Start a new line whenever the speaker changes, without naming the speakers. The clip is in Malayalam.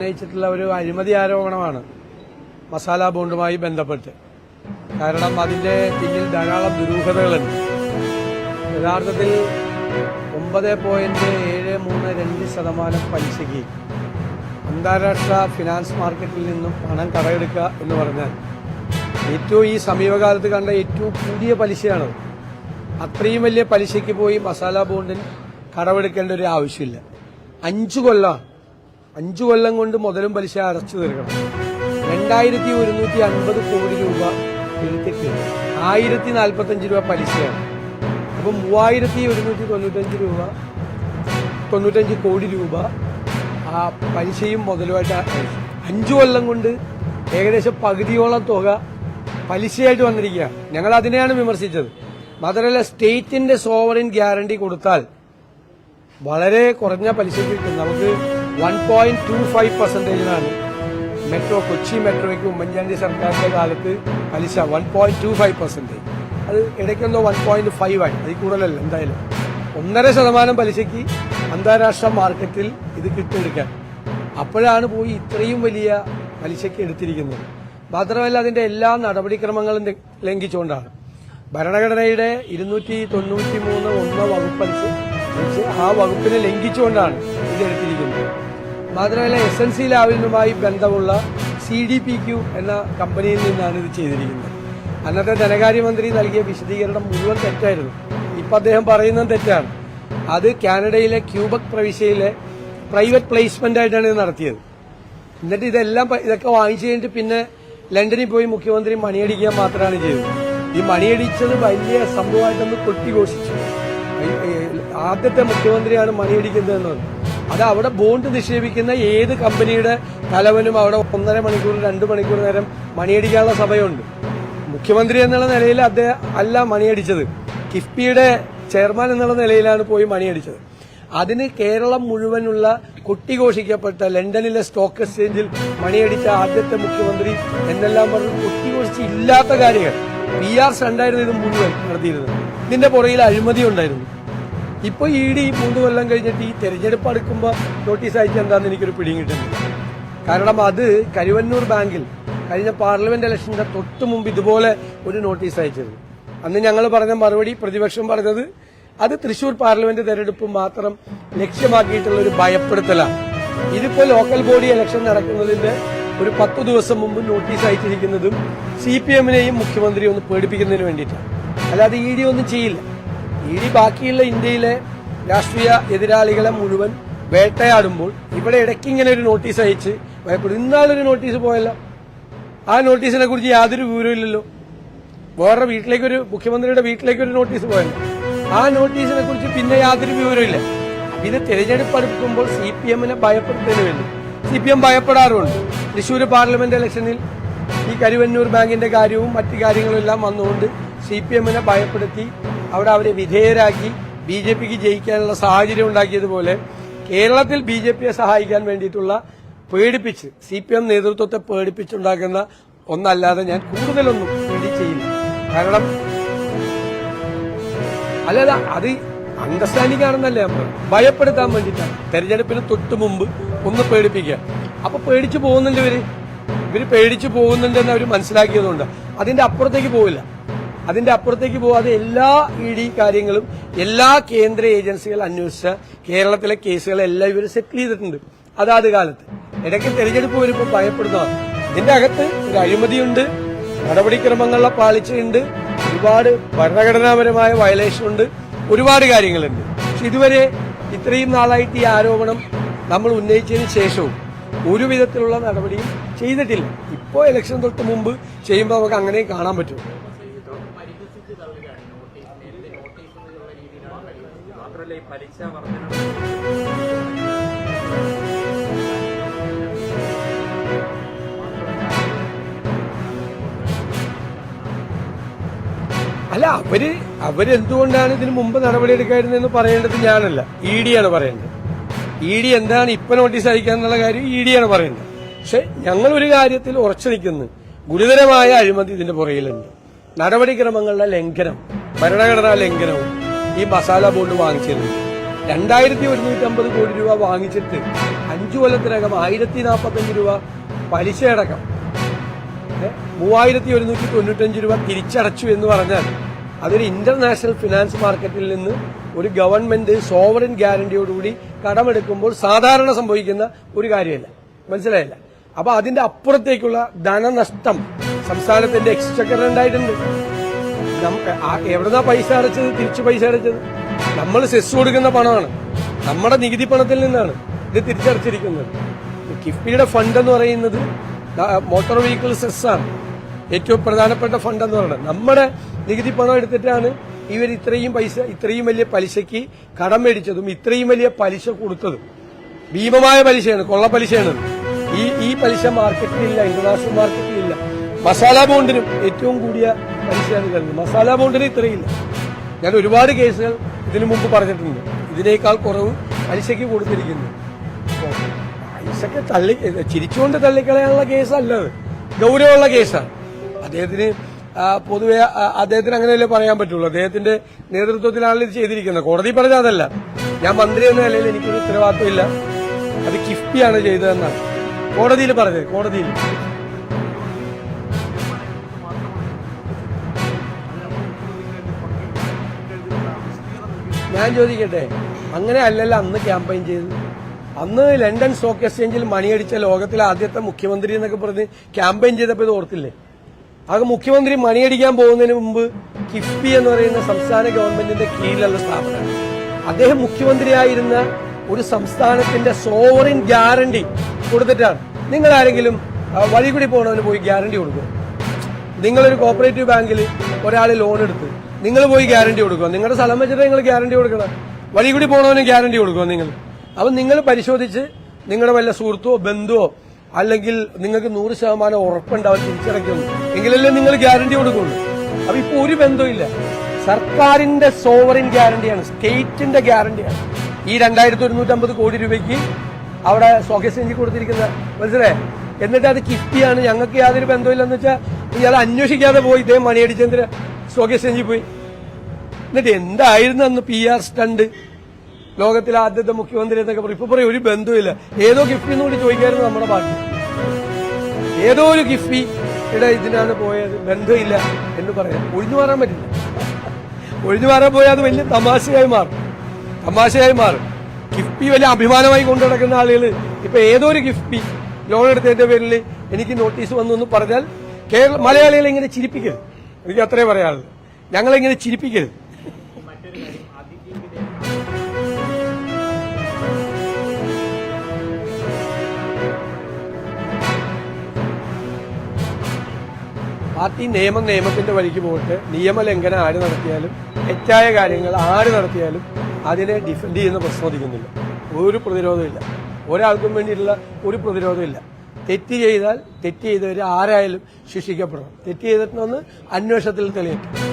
ഉന്നയിച്ചിട്ടുള്ള ഒരു അഴിമതി ആരോപണമാണ് മസാല ബോണ്ടുമായി ബന്ധപ്പെട്ട്. കാരണം അതിന്റെ പിന്നിൽ ധാരാളം ദുരൂഹതകളുണ്ട്. യഥാർത്ഥത്തിൽ ഒമ്പത് പോയിന്റ് ഏഴ് മൂന്ന് രണ്ട് ശതമാനം പലിശയ്ക്ക് അന്താരാഷ്ട്ര ഫിനാൻസ് മാർക്കറ്റിൽ നിന്നും പണം കടയെടുക്കുക എന്ന് പറഞ്ഞാൽ ഏറ്റവും ഈ സമീപകാലത്ത് കണ്ട ഏറ്റവും കൂടിയ പലിശയാണ് അത്രയും വലിയ പലിശയ്ക്ക് പോയി മസാല ബോണ്ടിന് കടമെടുക്കേണ്ട ഒരു ആവശ്യമില്ല. അഞ്ചു കൊല്ലം അഞ്ചു കൊല്ലം കൊണ്ട് മുതലും പലിശ അടച്ചു തീർക്കണം. രണ്ടായിരത്തി ഒരുന്നൂറ്റി അൻപത് കോടി രൂപ എടുത്തിട്ട് ആയിരത്തി നാൽപ്പത്തഞ്ച് രൂപ പലിശയാണ്. അപ്പം മൂവായിരത്തി ഒരുന്നൂറ്റി തൊണ്ണൂറ്റഞ്ച് രൂപ തൊണ്ണൂറ്റഞ്ച് കോടി രൂപ ആ പലിശയും മുതലുമായിട്ട്. അഞ്ചു കൊല്ലം കൊണ്ട് ഏകദേശം പകുതിയോളം തുക പലിശയായിട്ട് വന്നിരിക്കുകയാണ്. ഞങ്ങൾ അതിനെയാണ് വിമർശിച്ചത്. മാത്രമല്ല സ്റ്റേറ്റിന്റെ സോവറിൻ ഗ്യാരണ്ടി കൊടുത്താൽ വളരെ കുറഞ്ഞ പലിശ കിട്ടും. നമുക്ക് വൺ പോയിന്റ് ടു ഫൈവ് പെർസെന്റേജിനാണ് മെട്രോ കൊച്ചി മെട്രോയ്ക്ക് ഉമ്മൻചാണ്ടി സർക്കാരിന്റെ കാലത്ത് പലിശ one point two five percentage അത് ഇടയ്ക്കൊന്നോ വൺ പോയിന്റ് ഫൈവ് ആയി. അതിൽ കൂടുതലല്ല എന്തായാലും. ഒന്നര ശതമാനം പലിശയ്ക്ക് അന്താരാഷ്ട്ര മാർക്കറ്റിൽ ഇത് കിട്ടിയെടുക്കാൻ. അപ്പോഴാണ് പോയി ഇത്രയും വലിയ പലിശയ്ക്ക് എടുത്തിരിക്കുന്നത്. മാത്രമല്ല അതിന്റെ എല്ലാ നടപടിക്രമങ്ങളും ലംഘിച്ചുകൊണ്ടാണ്. ഭരണഘടനയുടെ ഇരുന്നൂറ്റി തൊണ്ണൂറ്റി മൂന്ന് ഒന്ന് വകുപ്പ് ആ വകുപ്പിനെ ലംഘിച്ചുകൊണ്ടാണ് ഇത് എടുത്തിരിക്കുന്നത്. മാത്രമല്ല എസ് എൻ സി ലാബിനുമായി ബന്ധമുള്ള സി ഡി പി ക്യു എന്ന കമ്പനിയിൽ നിന്നാണ് ഇത് ചെയ്തിരിക്കുന്നത്. അന്നത്തെ ധനകാര്യമന്ത്രി നൽകിയ വിശദീകരണം മുഴുവൻ തെറ്റായിരുന്നു. ഇപ്പം അദ്ദേഹം പറയുന്നത് തെറ്റാണ്. അത് കാനഡയിലെ ക്യൂബക് പ്രവിശ്യയിലെ പ്രൈവറ്റ് പ്ലേസ്മെന്റ് ആയിട്ടാണ് ഇത് നടത്തിയത്. എന്നിട്ട് ഇതെല്ലാം ഇതൊക്കെ വാങ്ങിച്ചു കഴിഞ്ഞിട്ട് പിന്നെ ലണ്ടനിൽ പോയി മുഖ്യമന്ത്രി മണിയടിക്കുക മാത്രമാണ് ചെയ്തത്. ഈ മണിയടിച്ചത് വലിയ സംഭവമായിട്ടൊന്ന് കൊട്ടിഘോഷിച്ചു. ആദ്യത്തെ മുഖ്യമന്ത്രിയാണ് മണിയടിക്കുന്നതെന്ന് പറഞ്ഞു അത് അവിടെ ബോണ്ട് നിക്ഷേപിക്കുന്ന ഏത് കമ്പനിയുടെ തലവനും അവിടെ ഒന്നര മണിക്കൂർ രണ്ട് മണിക്കൂർ നേരം മണിയടിക്കാനുള്ള സമയമുണ്ട് മുഖ്യമന്ത്രി എന്നുള്ള നിലയിൽ അദ്ദേഹം അല്ല മണിയടിച്ചത്. കിഫ്ബിയുടെ ചെയർമാൻ എന്നുള്ള നിലയിലാണ് പോയി മണിയടിച്ചത്. അതിന് കേരളം മുഴുവനുള്ള കൊട്ടിഘോഷിക്കപ്പെട്ട ലണ്ടനിലെ സ്റ്റോക്ക് എക്സ്ചേഞ്ചിൽ മണിയടിച്ച ആദ്യത്തെ മുഖ്യമന്ത്രി എന്നെല്ലാം പറഞ്ഞ് കൊട്ടിഘോഷിച്ച് ഇല്ലാത്ത കാര്യങ്ങൾ. പി ആർ സണ്ടായിരുന്നു ഇത് മുഴുവൻ നടത്തിയിരുന്നത്. ഇതിന്റെ പുറകിൽ അഴിമതി ഉണ്ടായിരുന്നു. ഇപ്പൊ ഇ ഡി മൂന്ന് കൊല്ലം കഴിഞ്ഞിട്ട് ഈ തെരഞ്ഞെടുപ്പ് അടുക്കുമ്പോൾ നോട്ടീസ് അയച്ച എന്താന്ന് എനിക്കൊരു പിടിയും കിട്ടുന്നില്ല. കാരണം അത് കരുവന്നൂർ ബാങ്കിൽ കഴിഞ്ഞ പാർലമെന്റ് ഇലക്ഷന്റെ തൊട്ട് മുമ്പ് ഇതുപോലെ ഒരു നോട്ടീസ് അയച്ചത്. അന്ന് ഞങ്ങൾ പറഞ്ഞ മറുപടി പ്രതിപക്ഷം പറഞ്ഞത് അത് തൃശൂർ പാർലമെന്റ് തെരഞ്ഞെടുപ്പ് മാത്രം ലക്ഷ്യമാക്കിയിട്ടുള്ള ഒരു ഭയപ്പെടുത്തലാണ്. ഇതിപ്പോ ലോക്കൽ ബോഡി ഇലക്ഷൻ നടക്കുന്നതിന്റെ ഒരു പത്ത് ദിവസം മുമ്പ് നോട്ടീസ് അയച്ചിരിക്കുന്നതും സി പി എമ്മിനെയും മുഖ്യമന്ത്രിയെ ഒന്ന് പേടിപ്പിക്കുന്നതിന് വേണ്ടിയിട്ടാണ്. അല്ലാതെ ഇ ഡി ഒന്നും ചെയ്യില്ല. ഇ ഡി ബാക്കിയുള്ള ഇന്ത്യയിലെ രാഷ്ട്രീയ എതിരാളികളെ മുഴുവൻ വേട്ടയാടുമ്പോൾ ഇവിടെ ഇടയ്ക്ക് ഇങ്ങനെ ഒരു നോട്ടീസ് അയച്ച് ഭയപ്പെടും. ഇന്നാളൊരു നോട്ടീസ് പോയല്ലോ. ആ നോട്ടീസിനെ കുറിച്ച് യാതൊരു വിവരവും ഇല്ലല്ലോ. വേറെ വീട്ടിലേക്ക് ഒരു മുഖ്യമന്ത്രിയുടെ വീട്ടിലേക്കൊരു നോട്ടീസ് പോയല്ലോ. ആ നോട്ടീസിനെ കുറിച്ച് പിന്നെ യാതൊരു വിവരമില്ല ഇത് തിരഞ്ഞെടുപ്പ് അടുക്കുമ്പോൾ സി പി എമ്മിനെ ഭയപ്പെടുത്തുന്നതിന് വേണ്ടി സി പി എം ഭയപ്പെടാറുണ്ട്. തൃശ്ശൂർ പാർലമെന്റ് ഇലക്ഷനിൽ ഈ കരുവന്നൂർ ബാങ്കിന്റെ കാര്യവും മറ്റു കാര്യങ്ങളും എല്ലാം വന്നുകൊണ്ട് സി പി എമ്മിനെ ഭയപ്പെടുത്തി അവിടെ അവരെ വിധേയരാക്കി ബി ജെ പിക്ക് ജയിക്കാനുള്ള സാഹചര്യം ഉണ്ടാക്കിയതുപോലെ കേരളത്തിൽ ബി ജെ പിയെ സഹായിക്കാൻ വേണ്ടിയിട്ടുള്ള പേടിപ്പിച്ച് സി പി എം നേതൃത്വത്തെ പേടിപ്പിച്ചുണ്ടാക്കുന്ന ഒന്നല്ലാതെ ഞാൻ കൂടുതലൊന്നും വേണ്ടി ചെയ്യില്ല കാരണം അല്ലല്ല അത് അണ്ടർസ്റ്റാൻഡിംഗ് ആണെന്നല്ലേ നമ്മൾ ഭയപ്പെടുത്താൻ വേണ്ടിയിട്ടാണ്. തെരഞ്ഞെടുപ്പിന് തൊട്ട് മുമ്പ് ഒന്ന് പേടിപ്പിക്കുക. അപ്പൊ പേടിച്ചു പോകുന്നുണ്ട് ഇവർ. ഇവർ പേടിച്ചു പോകുന്നുണ്ടെന്ന് അവർ മനസ്സിലാക്കിയതുകൊണ്ട് അതിന്റെ അപ്പുറത്തേക്ക് പോവില്ല. അതിന്റെ അപ്പുറത്തേക്ക് പോവാതെ എല്ലാ ഇ ഡി കാര്യങ്ങളും എല്ലാ കേന്ദ്ര ഏജൻസികൾ അന്വേഷിച്ച കേരളത്തിലെ കേസുകളെല്ലാം ഇവർ സെറ്റിൽ ചെയ്തിട്ടുണ്ട്. അതാത് കാലത്ത്. ഇടയ്ക്ക് തെരഞ്ഞെടുപ്പ് വരുമ്പോൾ ഭയപ്പെടുന്നതാണ് ഇതിന്റെ അകത്ത് ഒരു അഴിമതിയുണ്ട് നടപടിക്രമങ്ങളിലെ പാളിച്ചയുണ്ട് ഒരുപാട് ഭരണഘടനാപരമായ വയലേഷൻ ഉണ്ട് ഒരുപാട് കാര്യങ്ങളുണ്ട്. പക്ഷെ ഇതുവരെ ഇത്രയും നാളായിട്ട് ഈ ആരോപണം നമ്മൾ ഉന്നയിച്ചതിന് ശേഷവും ഒരു വിധത്തിലുള്ള നടപടിയും ചെയ്തിട്ടില്ല. ഇപ്പോൾ ഇലക്ഷൻ തൊട്ട് മുമ്പ് ചെയ്യുമ്പോൾ നമുക്ക് അങ്ങനെ കാണാൻ പറ്റും.
മാത്രമല്ല ഈ പലിശ വർധന
അല്ല അവർ അവരെന്തുകൊണ്ടാണ് ഇതിന് മുമ്പ് നടപടിയെടുക്കായിരുന്നെന്ന് പറയേണ്ടത് ഞാനല്ല. ഇ ഡി ആണ് പറയേണ്ടത്. ഇ ഡി എന്താണ് ഇപ്പൊ നോട്ടീസ് അയക്കാന്നുള്ള കാര്യം ഇ ഡി ആണ് പറയേണ്ടത്. പക്ഷെ ഞങ്ങൾ ഒരു കാര്യത്തിൽ ഉറച്ചു നിൽക്കുന്നു. ഗുരുതരമായ അഴിമതി ഇതിന്റെ പുറയിലുണ്ട് നടപടിക്രമങ്ങളുടെ ലംഘനം. ഭരണഘടനാ ലംഘനവും ഈ മസാല ബോണ്ട് വാങ്ങിച്ചിരുന്നു രണ്ടായിരത്തി ഒരുന്നൂറ്റി അമ്പത് കോടി രൂപ വാങ്ങിച്ചിട്ട് അഞ്ചു കൊല്ലത്തിനകം ആയിരത്തി നാൽപ്പത്തഞ്ച് രൂപ പലിശയടക്കം മൂവായിരത്തി ഒരുന്നൂറ്റി തൊണ്ണൂറ്റഞ്ച് രൂപ തിരിച്ചടച്ചു എന്ന് പറഞ്ഞാൽ അതൊരു ഇന്റർനാഷണൽ ഫിനാൻസ് മാർക്കറ്റിൽ നിന്ന് ഒരു ഗവൺമെന്റ് സോവറിൻ ഗ്യാരണ്ടിയോടുകൂടി കടമെടുക്കുമ്പോൾ സാധാരണ സംഭവിക്കുന്ന ഒരു കാര്യമല്ല. മനസ്സിലായില്ല? അപ്പൊ അതിന്റെ അപ്പുറത്തേക്കുള്ള ധനനഷ്ടം സംസ്ഥാനത്തിന്റെ ആ- എവിടുന്നാ പൈസ അടച്ചത്? തിരിച്ചു പൈസ അടച്ചത്? നമ്മൾ സെസ് കൊടുക്കുന്ന പണമാണ്. നമ്മുടെ നികുതി പണത്തിൽ നിന്നാണ് ഇത് തിരിച്ചടച്ചിരിക്കുന്നത്. കിഫ്ബിയുടെ ഫണ്ട് എന്ന് പറയുന്നത് മോട്ടോർ വെഹിക്കിൾ സെസ് ആണ്. ഏറ്റവും പ്രധാനപ്പെട്ട ഫണ്ട് എന്ന് പറയുന്നത്. നമ്മുടെ നികുതി പണം എടുത്തിട്ടാണ് ഇവർ ഇത്രയും പൈസ ഇത്രയും വലിയ പലിശയ്ക്ക് കടം മേടിച്ചതും ഇത്രയും വലിയ പലിശ കൊടുത്തതും. ഭീമമായ പലിശയാണ് കൊള്ള പലിശയാണ്. ഈ ഈ പലിശ മാർക്കറ്റിലില്ല ഇന്റർനാഷണൽ മാർക്കറ്റിലില്ല മസാല ബോണ്ടിനും ഏറ്റവും കൂടിയ പലിശയാണ് കഴിഞ്ഞു മസാല ബോണ്ടിന് ഇത്രയില്ല. ഞാൻ ഒരുപാട് കേസുകൾ ഇതിനു മുമ്പ് പറഞ്ഞിട്ടുണ്ട്. ഇതിനേക്കാൾ കുറവ് പലിശയ്ക്ക് കൊടുത്തിരിക്കുന്നു. പലിശക്ക് തള്ളി ചിരിച്ചുകൊണ്ട് തള്ളിക്കളയാനുള്ള കേസല്ല അത്. ഗൗരവമുള്ള കേസാണ് അദ്ദേഹത്തിന് പൊതുവെ അദ്ദേഹത്തിന് അങ്ങനെയല്ലേ പറയാൻ പറ്റുള്ളൂ. അദ്ദേഹത്തിന്റെ നേതൃത്വത്തിലാണ് ഇത് ചെയ്തിരിക്കുന്നത്. കോടതി പറഞ്ഞ അതല്ല. ഞാൻ മന്ത്രി എന്ന നിലയിൽ എനിക്കൊരു ഉത്തരവാദിത്വമില്ല. അത് കിഫ്ബിയാണ് ചെയ്തതെന്നാണ്. കോടതിയിൽ പറഞ്ഞത്. കോടതിയിൽ. ഞാൻ ചോദിക്കട്ടെ അങ്ങനെ അല്ലല്ല അന്ന് ക്യാമ്പയിൻ ചെയ്തത് അന്ന് ലണ്ടൻ സ്റ്റോക്ക് എക്സ്ചേഞ്ചിൽ മണിയടിച്ച ലോകത്തിലെ ആദ്യത്തെ മുഖ്യമന്ത്രി എന്നൊക്കെ പറഞ്ഞ് ക്യാമ്പയിൻ ചെയ്തപ്പോൾ ഇത് ഓർത്തില്ലേ? അത് മുഖ്യമന്ത്രി മണിയടിക്കാൻ പോകുന്നതിന് മുമ്പ് കിഫ്ബി എന്ന് പറയുന്ന സംസ്ഥാന ഗവൺമെന്റിന്റെ കീഴിലുള്ള സ്ഥാപനമാണ് അദ്ദേഹം മുഖ്യമന്ത്രിയായിരുന്ന ഒരു സംസ്ഥാനത്തിന്റെ സോവറിൻ ഗ്യാരണ്ടി കൊടുത്തിട്ടാണ്. നിങ്ങൾ ആരെങ്കിലും വഴികൂടി വഴി കൂടി പോകണവന് പോയി ഗ്യാരണ്ടി കൊടുക്കും. നിങ്ങളൊരു കോപ്പറേറ്റീവ് ബാങ്കിൽ ഒരാൾ ലോൺ എടുത്ത്. നിങ്ങൾ പോയി ഗ്യാരണ്ടി കൊടുക്കുക. നിങ്ങളുടെ സ്ഥലം വെച്ചിട്ട് നിങ്ങൾ ഗ്യാരണ്ടി കൊടുക്കണം. വഴി കൂടി പോകണവന് ഗ്യാരണ്ടി കൊടുക്കുക നിങ്ങൾ. അപ്പം നിങ്ങൾ പരിശോധിച്ച് നിങ്ങളുടെ വല്ല സുഹൃത്തോ ബന്ധുവോ അല്ലെങ്കിൽ നിങ്ങൾക്ക് നൂറ് ശതമാനം ഉറപ്പുണ്ടാവും തിരിച്ചടയ്ക്കുന്നു എങ്കിലല്ലേ നിങ്ങൾ ഗ്യാരണ്ടി കൊടുക്കുള്ളൂ. അപ്പൊ ഇപ്പൊ ഒരു ബന്ധമില്ല സർക്കാരിന്റെ സോവറിൻ ഗ്യാരണ്ടിയാണ് സ്റ്റേറ്റിന്റെ ഗ്യാരണ്ടിയാണ്. ഈ രണ്ടായിരത്തി ഒരുന്നൂറ്റമ്പത് കോടി രൂപയ്ക്ക് അവിടെ സ്റ്റോക്ക് കൊടുത്തിരിക്കുന്ന മനസ്സിലേ എന്നിട്ട് അത് കിട്ടിയാണ്. ഞങ്ങൾക്ക് യാതൊരു ബന്ധമില്ലെന്ന് വെച്ചാൽ ഇയാൾ അന്വേഷിക്കാതെ പോയി ഇദ്ദേഹം മണിയടിച്ചെന്തിന്? സ്റ്റോക്ക് പോയി. എന്നിട്ട് എന്തായിരുന്നു അന്ന് പി ആർ സ്റ്റണ്ട് ലോകത്തിലെ ആദ്യത്തെ മുഖ്യമന്ത്രി എന്നൊക്കെ പറയും. ഇപ്പൊ പറയും ഒരു ബന്ധമില്ല ഏതോ ഗിഫ്റ്റ് കൂടി ചോദിക്കായിരുന്നു നമ്മുടെ പാർട്ടി ഏതോ ഒരു കിഫ്ബിയുടെ ഇതിനാണ് പോയത്. ബന്ധമില്ല എന്ന് പറയാം. ഒഴിഞ്ഞു മാറാൻ പറ്റില്ല. ഒഴിഞ്ഞു മാറാൻ പോയാൽ അത് വലിയ തമാശയായി മാറും. തമാശയായി മാറും. ഗിഫ്റ്റി വലിയ അഭിമാനമായി കൊണ്ടു നടക്കുന്ന ആളുകൾ ഇപ്പൊ ഏതോ ഒരു ഗിഫ്റ്റി ലോൺ എടുത്തതിന്റെ പേരിൽ എനിക്ക് നോട്ടീസ് വന്നു എന്ന് പറഞ്ഞാൽ കേരള മലയാളികളെ ഇങ്ങനെ ചിരിപ്പിക്കരുത്. എനിക്ക് അത്രേ പറയാനുള്ളൂ. ഞങ്ങളിങ്ങനെ ചിരിപ്പിക്കരുത്. പാർട്ടി നിയമം നിയമത്തിന്റെ വഴിക്ക് പോയിട്ട് നിയമലംഘനം ആര് നടത്തിയാലും തെറ്റായ കാര്യങ്ങൾ ആര് നടത്തിയാലും അതിനെ ഡിഫെൻഡ് ചെയ്യുന്ന പ്രശ്നോദിക്കുന്നില്ല ഒരു പ്രതിരോധമില്ല ഒരാൾക്കും വേണ്ടിയിട്ടുള്ള ഒരു പ്രതിരോധമില്ല തെറ്റ് ചെയ്താൽ തെറ്റ് ചെയ്തവർ ആരായാലും ശിക്ഷിക്കപ്പെടണം തെറ്റ് ചെയ്തിട്ടുണ്ടെന്ന് അന്വേഷണത്തിൽ തെളിയട്ടെ